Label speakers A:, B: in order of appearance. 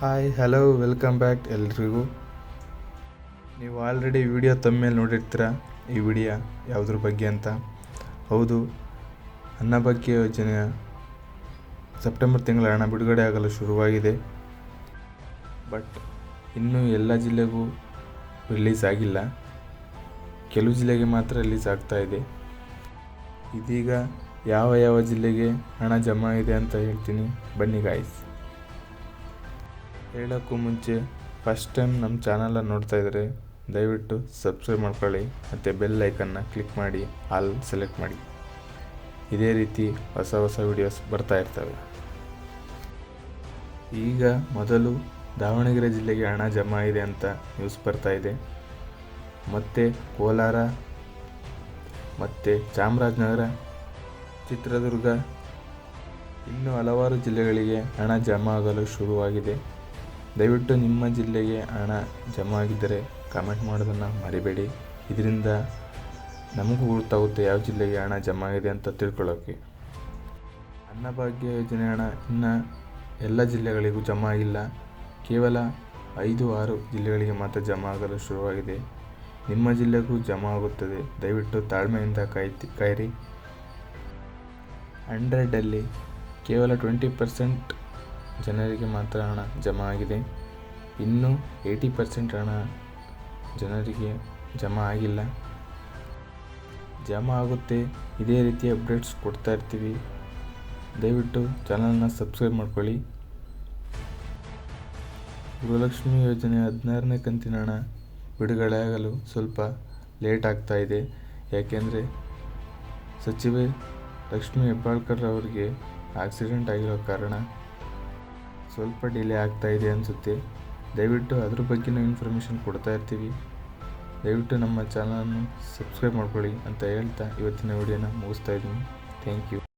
A: Hi hello welcome back ಎಲ್ರಿಗೂ. ನೀವು already video ತಮ್ಮೇಲೆ ನೋಡಿರ್ತೀರ? ಈ ವಿಡಿಯೋ ಯಾವುದ್ರ ಬಗ್ಗೆ ಅಂತ? ಹೌದು ಅನ್ನಭಾಗ್ಯ ಯೋಜನೆಯ ಸೆಪ್ಟೆಂಬರ್ ತಿಂಗಳ ಹಣ ಬಿಡುಗಡೆ ಆಗಲು ಶುರುವಾಗಿದೆ. ಬಟ್ ಇನ್ನೂ ಎಲ್ಲ ಜಿಲ್ಲೆಗೂ ರಿಲೀಸ್ ಆಗಿಲ್ಲ. ಕೆಲವು ಜಿಲ್ಲೆಗೆ ಮಾತ್ರ ರಿಲೀಸ್ ಆಗ್ತಾ ಇದೆ. ಇದೀಗ ಯಾವ ಯಾವ ಜಿಲ್ಲೆಗೆ ಹಣ ಜಮಾ ಇದೆ ಅಂತ ಹೇಳ್ತೀನಿ. ಬನ್ನಿ ಗಾಯ್ಸ್ ಹೇಳೋಕ್ಕೂ ಮುಂಚೆ ಫಸ್ಟ್ ಟೈಮ್ ನಮ್ಮ ಚಾನಲನ್ನು ನೋಡ್ತಾ ಇದ್ದರೆ ದಯವಿಟ್ಟು ಸಬ್ಸ್ಕ್ರೈಬ್ ಮಾಡ್ಕೊಳ್ಳಿ ಮತ್ತು ಬೆಲ್ ಐಕನ್ನ ಕ್ಲಿಕ್ ಮಾಡಿ ಆಲ್ ಸೆಲೆಕ್ಟ್ ಮಾಡಿ. ಇದೇ ರೀತಿ ಹೊಸ ಹೊಸ ವಿಡಿಯೋಸ್ ಬರ್ತಾ ಇರ್ತವೆ. ಈಗ ಮೊದಲು ದಾವಣಗೆರೆ ಜಿಲ್ಲೆಗೆ ಹಣ ಜಮಾ ಇದೆ ಅಂತ ನ್ಯೂಸ್ ಬರ್ತಾ ಇದೆ. ಮತ್ತು ಕೋಲಾರ, ಮತ್ತು ಚಾಮರಾಜನಗರ, ಚಿತ್ರದುರ್ಗ, ಇನ್ನೂ ಹಲವಾರು ಜಿಲ್ಲೆಗಳಿಗೆ ಹಣ ಜಮಾ ಆಗಲು ಶುರುವಾಗಿದೆ. ದಯವಿಟ್ಟು ನಿಮ್ಮ ಜಿಲ್ಲೆಗೆ ಹಣ ಜಮಾ ಆಗಿದ್ದರೆ ಕಾಮೆಂಟ್ ಮಾಡೋದನ್ನು ಮರಿಬೇಡಿ. ಇದರಿಂದ ನಮಗೂ ಗೊತ್ತಾಗುತ್ತೆ ಯಾವ ಜಿಲ್ಲೆಗೆ ಹಣ ಜಮಾ ಆಗಿದೆ ಅಂತ ತಿಳ್ಕೊಳ್ಳೋಕ್ಕೆ ಅನ್ನಭಾಗ್ಯ ಯೋಜನೆ ಹಣ ಇನ್ನು ಎಲ್ಲ ಜಿಲ್ಲೆಗಳಿಗೂ ಜಮಾ ಆಗಿಲ್ಲ ಕೇವಲ ಐದು, ಆರು ಜಿಲ್ಲೆಗಳಿಗೆ ಮಾತ್ರ ಜಮಾ ಆಗಲು ಶುರುವಾಗಿದೆ. ನಿಮ್ಮ ಜಿಲ್ಲೆಗೂ ಜಮಾ ಆಗುತ್ತದೆ. ದಯವಿಟ್ಟು ತಾಳ್ಮೆಯಿಂದ ಕಾಯ್ತಿ, ಕಾಯಿರಿ. ಹಂಡ್ರೆಡಲ್ಲಿ ಕೇವಲ ಟ್ವೆಂಟಿ ಪರ್ಸೆಂಟ್ ಜನರಿಗೆ ಮಾತ್ರ ಹಣ ಜಮಾ ಆಗಿದೆ. ಇನ್ನೂ ಏಯ್ಟಿ ಪರ್ಸೆಂಟ್ ಹಣ ಜನರಿಗೆ ಜಮಾ ಆಗಿಲ್ಲ. ಜಮಾ ಆಗುತ್ತೆ. ಇದೇ ರೀತಿ ಅಪ್ಡೇಟ್ಸ್ ಕೊಡ್ತಾ ಇರ್ತೀವಿ. ದಯವಿಟ್ಟು ಚಾನಲ್ನ ಸಬ್ಸ್ಕ್ರೈಬ್ ಮಾಡ್ಕೊಳ್ಳಿ. ಗೃಹಲಕ್ಷ್ಮಿ ಯೋಜನೆ ಹದಿನಾರನೇ ಕಂತಿನ ಹಣ ಬಿಡುಗಡೆ ಆಗಲು ಸ್ವಲ್ಪ ಲೇಟ್ ಆಗ್ತಾ ಇದೆ. ಯಾಕೆಂದರೆ ಸಚಿವೆ ಲಕ್ಷ್ಮಿ ಹೆಬ್ಬಾಳ್ಕರ್ ಅವರಿಗೆ ಆಕ್ಸಿಡೆಂಟ್ ಆಗಿರೋ ಕಾರಣ ಸ್ವಲ್ಪ ಡಿಲೇ ಆಗ್ತಾ ಇದೆ ಅನಿಸುತ್ತೆ. ದಯವಿಟ್ಟು ಅದ್ರ ಬಗ್ಗೆನೂ ಇನ್ಫಾರ್ಮೇಷನ್ ಕೊಡ್ತಾ ಇರ್ತೀವಿ. ದಯವಿಟ್ಟು ನಮ್ಮ ಚಾನಲನ್ನು ಸಬ್ಸ್ಕ್ರೈಬ್ ಮಾಡ್ಕೊಳ್ಳಿ ಅಂತ ಹೇಳ್ತಾ ಇವತ್ತಿನ ವಿಡಿಯೋನ ಮುಗಿಸ್ತಾ ಇದ್ದೀನಿ. Thank you